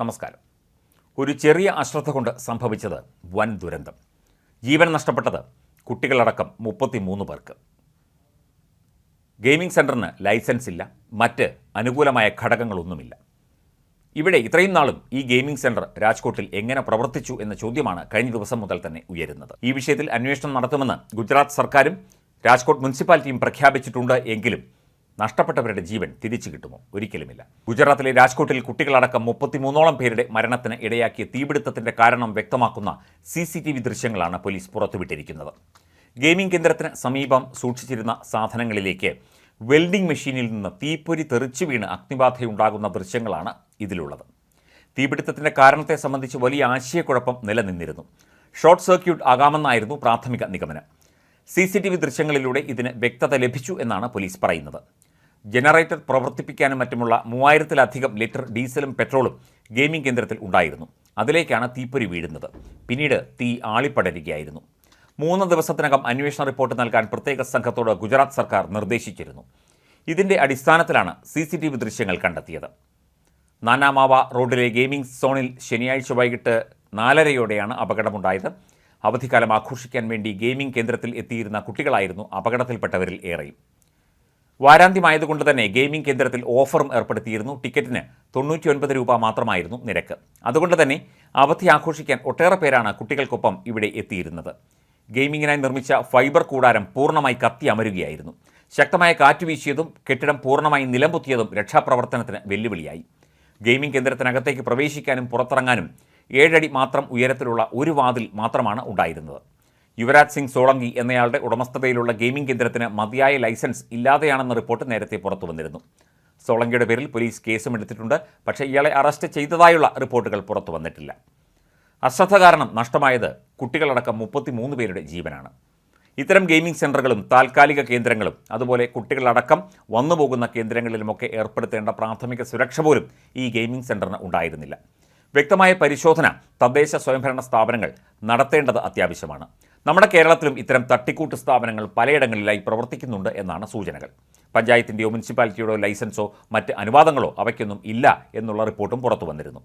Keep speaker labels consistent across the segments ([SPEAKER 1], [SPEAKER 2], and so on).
[SPEAKER 1] നമസ്കാരം. ഒരു ചെറിയ അശ്രദ്ധ കൊണ്ട് സംഭവിച്ചത് വൻ ദുരന്തം. ജീവൻ നഷ്ടപ്പെട്ടത് കുട്ടികളടക്കം മുപ്പത്തിമൂന്ന് പേർക്ക്. ഗെയിമിംഗ് സെന്ററിന് ലൈസൻസ് ഇല്ല മറ്റ് അനുകൂലമായ ഘടകങ്ങളൊന്നുമില്ല. ഇവിടെ ഇത്രയും നാളും ഈ ഗെയിമിംഗ് സെന്റർ രാജ്കോട്ടിൽ എങ്ങനെ പ്രവർത്തിച്ചു എന്ന ചോദ്യമാണ് കഴിഞ്ഞ ദിവസം മുതൽ തന്നെ ഉയരുന്നത്. ഈ വിഷയത്തിൽ അന്വേഷണം നടത്തുമെന്ന് ഗുജറാത്ത് സർക്കാരും രാജ്കോട്ട് മുനിസിപ്പാലിറ്റിയും പ്രഖ്യാപിച്ചിട്ടുണ്ട് എങ്കിലും നഷ്ടപ്പെട്ടവരുടെ ജീവൻ തിരിച്ചു കിട്ടുമോ? ഒരിക്കലുമില്ല. ഗുജറാത്തിലെ രാജ്കോട്ടിൽ കുട്ടികളടക്കം മുപ്പത്തിമൂന്നോളം പേരുടെ മരണത്തിന് ഇടയാക്കിയ തീപിടുത്തത്തിന്റെ കാരണം വ്യക്തമാക്കുന്ന സി സി ടി വി ദൃശ്യങ്ങളാണ് പോലീസ് പുറത്തുവിട്ടിരിക്കുന്നത്. ഗെയിമിംഗ് കേന്ദ്രത്തിന് സമീപം സൂക്ഷിച്ചിരുന്ന സാധനങ്ങളിലേക്ക് വെൽഡിംഗ് മെഷീനിൽ നിന്ന് തീപ്പൊരി തെറിച്ചു വീണ് അഗ്നിബാധയുണ്ടാകുന്ന ദൃശ്യങ്ങളാണ് ഇതിലുള്ളത്. തീപിടുത്തത്തിന്റെ കാരണത്തെ സംബന്ധിച്ച് വലിയ ആശയക്കുഴപ്പം നിലനിന്നിരുന്നു. ഷോർട്ട് സർക്യൂട്ട് ആകാമെന്നായിരുന്നു പ്രാഥമിക നിഗമനം. സി സി ടി വി ദൃശ്യങ്ങളിലൂടെ ഇതിന് വ്യക്തത ലഭിച്ചു എന്നാണ് പോലീസ് പറയുന്നത്. ജനറേറ്റർ പ്രവർത്തിപ്പിക്കാനും മറ്റുമുള്ള മൂവായിരത്തിലധികം ലിറ്റർ ഡീസലും പെട്രോളും ഗെയിമിംഗ് കേന്ദ്രത്തിൽ ഉണ്ടായിരുന്നു. അതിലേക്കാണ് തീപ്പൊരി വീഴുന്നത്. പിന്നീട് തീ ആളിപ്പടരുകയായിരുന്നു. മൂന്ന് ദിവസത്തിനകം അന്വേഷണ റിപ്പോർട്ട് നൽകാൻ പ്രത്യേക സംഘത്തോട് ഗുജറാത്ത് സർക്കാർ നിർദ്ദേശിച്ചിരുന്നു. ഇതിന്റെ അടിസ്ഥാനത്തിലാണ് സി സി ടി വി ദൃശ്യങ്ങൾ കണ്ടെത്തിയത്. നാനാമാവ റോഡിലെ ഗെയിമിംഗ് സോണിൽ ശനിയാഴ്ച വൈകിട്ട് നാലരയോടെയാണ് അപകടമുണ്ടായത്. അവധിക്കാലം ആഘോഷിക്കാൻ വേണ്ടി ഗെയിമിംഗ് കേന്ദ്രത്തിൽ എത്തിയിരുന്ന കുട്ടികളായിരുന്നു അപകടത്തിൽപ്പെട്ടവരിൽ ഏറെയും. വാരാന്ത്യമായതുകൊണ്ട് തന്നെ ഗെയിമിംഗ് കേന്ദ്രത്തിൽ ഓഫറും ഏർപ്പെടുത്തിയിരുന്നു. ടിക്കറ്റിന് തൊണ്ണൂറ്റിയൊൻപത് രൂപ മാത്രമായിരുന്നു നിരക്ക്. അതുകൊണ്ട് തന്നെ അവധി ആഘോഷിക്കാൻ ഒട്ടേറെ പേരാണ് കുട്ടികൾക്കൊപ്പം ഇവിടെ എത്തിയിരുന്നത്. ഗെയിമിങ്ങിനായി നിർമ്മിച്ച ഫൈബർ കൂടാരം പൂർണമായി കത്തി അമരുകയായിരുന്നു. ശക്തമായ കാറ്റ് വീശിയതും കെട്ടിടം പൂർണമായി നിലംപൊത്തിയതും രക്ഷാപ്രവർത്തനത്തിന് വെല്ലുവിളിയായി. ഗെയിമിംഗ് കേന്ദ്രത്തിനകത്തേക്ക് പ്രവേശിക്കാനും പുറത്തിറങ്ങാനും ഏഴടി മാത്രം ഉയരത്തിലുള്ള ഒരു വാതിൽ മാത്രമാണ് ഉണ്ടായിരുന്നത്. യുവരാജ് സിംഗ് സോളങ്കി എന്നയാളുടെ ഉടമസ്ഥതയിലുള്ള ഗെയിമിംഗ് കേന്ദ്രത്തിന് മതിയായ ലൈസൻസ് ഇല്ലാതെയാണെന്ന റിപ്പോർട്ട് നേരത്തെ പുറത്തു വന്നിരുന്നു. സോളങ്കിയുടെ പേരിൽ പോലീസ് കേസും എടുത്തിട്ടുണ്ട്. പക്ഷേ ഇയാളെ അറസ്റ്റ് ചെയ്തതായുള്ള റിപ്പോർട്ടുകൾ പുറത്തു വന്നിട്ടില്ല. അശ്രദ്ധ കാരണം നഷ്ടമായത് കുട്ടികളടക്കം മുപ്പത്തിമൂന്ന് പേരുടെ ജീവനാണ്. ഇത്തരം ഗെയിമിംഗ് സെന്ററുകളും താൽക്കാലിക കേന്ദ്രങ്ങളും അതുപോലെ കുട്ടികളടക്കം വന്നുപോകുന്ന കേന്ദ്രങ്ങളിലുമൊക്കെ ഏർപ്പെടുത്തേണ്ട പ്രാഥമിക സുരക്ഷ പോലും ഈ ഗെയിമിംഗ് സെന്ററിന് ഉണ്ടായിരുന്നില്ല. വ്യക്തമായ പരിശോധന തദ്ദേശ സ്വയംഭരണ സ്ഥാപനങ്ങൾ നടത്തേണ്ടത് അത്യാവശ്യമാണ്. നമ്മുടെ കേരളത്തിലും ഇത്തരം തട്ടിക്കൂട്ട് സ്ഥാപനങ്ങൾ പലയിടങ്ങളിലായി പ്രവർത്തിക്കുന്നുണ്ട് എന്നാണ് സൂചനകൾ. പഞ്ചായത്തിന്റെയോ മുനിസിപ്പാലിറ്റിയുടെയോ ലൈസൻസോ മറ്റ് അനുവാദങ്ങളോ അവയ്ക്കൊന്നും ഇല്ല എന്നുള്ള റിപ്പോർട്ടും പുറത്തു വന്നിരുന്നു.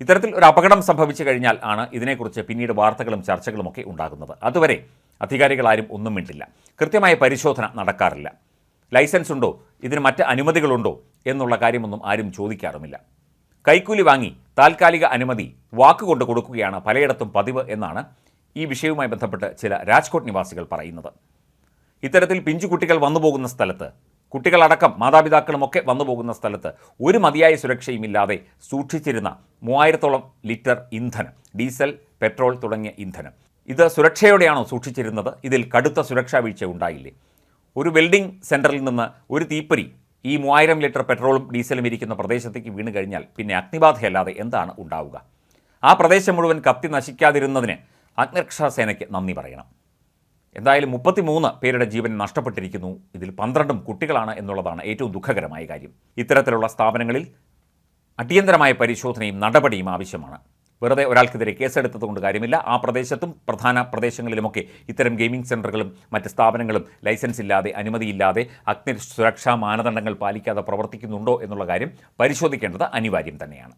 [SPEAKER 1] ഇത്തരത്തിൽ ഒരു അപകടം സംഭവിച്ചു കഴിഞ്ഞാൽ ആണ് ഇതിനെക്കുറിച്ച് പിന്നീട് വാർത്തകളും ചർച്ചകളുമൊക്കെ ഉണ്ടാകുന്നത്. അതുവരെ അധികാരികളാരും ഒന്നും മിണ്ടില്ല. കൃത്യമായ പരിശോധന നടക്കാറില്ല. ലൈസൻസ് ഉണ്ടോ? ഇതിന് മറ്റ് അനുമതികളുണ്ടോ? എന്നുള്ള കാര്യമൊന്നും ആരും ചോദിക്കാറുമില്ല. കൈക്കൂലി വാങ്ങി താൽക്കാലിക അനുമതി വാക്കുകൊണ്ട് കൊടുക്കുകയാണ് പലയിടത്തും പതിവ് എന്നാണ് ഈ വിഷയവുമായി ബന്ധപ്പെട്ട് ചില രാജ്കോട്ട് നിവാസികൾ പറയുന്നത്. ഇത്തരത്തിൽ പിഞ്ചു കുട്ടികൾ വന്നുപോകുന്ന സ്ഥലത്ത് കുട്ടികളടക്കം മാതാപിതാക്കളുമൊക്കെ വന്നുപോകുന്ന സ്ഥലത്ത് ഒരു മതിയായ സുരക്ഷയുമില്ലാതെ സൂക്ഷിച്ചിരുന്ന മൂവായിരത്തോളം ലിറ്റർ ഇന്ധനം ഡീസൽ പെട്രോൾ തുടങ്ങിയ ഇന്ധനം. ഇത് സുരക്ഷയോടെയാണോ സൂക്ഷിച്ചിരുന്നത്? ഇതിൽ കടുത്ത സുരക്ഷാ വീഴ്ച ഉണ്ടായില്ലേ? ഒരു വെൽഡിംഗ് സെന്ററിൽ നിന്ന് ഒരു തീപ്പൊരി ഈ മൂവായിരം ലിറ്റർ പെട്രോളും ഡീസലും ഇരിക്കുന്ന പ്രദേശത്തേക്ക് വീണ് കഴിഞ്ഞാൽ പിന്നെ അഗ്നിബാധയല്ലാതെ എന്താണ് ഉണ്ടാവുക? ആ പ്രദേശം മുഴുവൻ കത്തി നശിക്കാതിരുന്നതിന് അഗ്നിരക്ഷാസേനയ്ക്ക് നന്ദി പറയണം. എന്തായാലും മുപ്പത്തിമൂന്ന് പേരുടെ ജീവൻ നഷ്ടപ്പെട്ടിരിക്കുന്നു. ഇതിൽ പന്ത്രണ്ടും കുട്ടികളാണ് എന്നുള്ളതാണ് ഏറ്റവും ദുഃഖകരമായ കാര്യം. ഇത്തരത്തിലുള്ള സ്ഥാപനങ്ങളിൽ അടിയന്തരമായ പരിശോധനയും നടപടിയും ആവശ്യമാണ്. വെറുതെ ഒരാൾക്കെതിരെ കേസെടുത്തതുകൊണ്ട് കാര്യമില്ല. ആ പ്രദേശത്തും പ്രധാന പ്രദേശങ്ങളിലുമൊക്കെ ഇത്തരം ഗെയിമിംഗ് സെന്ററുകളും മറ്റ് സ്ഥാപനങ്ങളും ലൈസൻസ് ഇല്ലാതെ അനുമതിയില്ലാതെ അഗ്നി സുരക്ഷാ മാനദണ്ഡങ്ങൾ പാലിക്കാതെ പ്രവർത്തിക്കുന്നുണ്ടോ എന്നുള്ള കാര്യം പരിശോധിക്കേണ്ടത് അനിവാര്യം തന്നെയാണ്.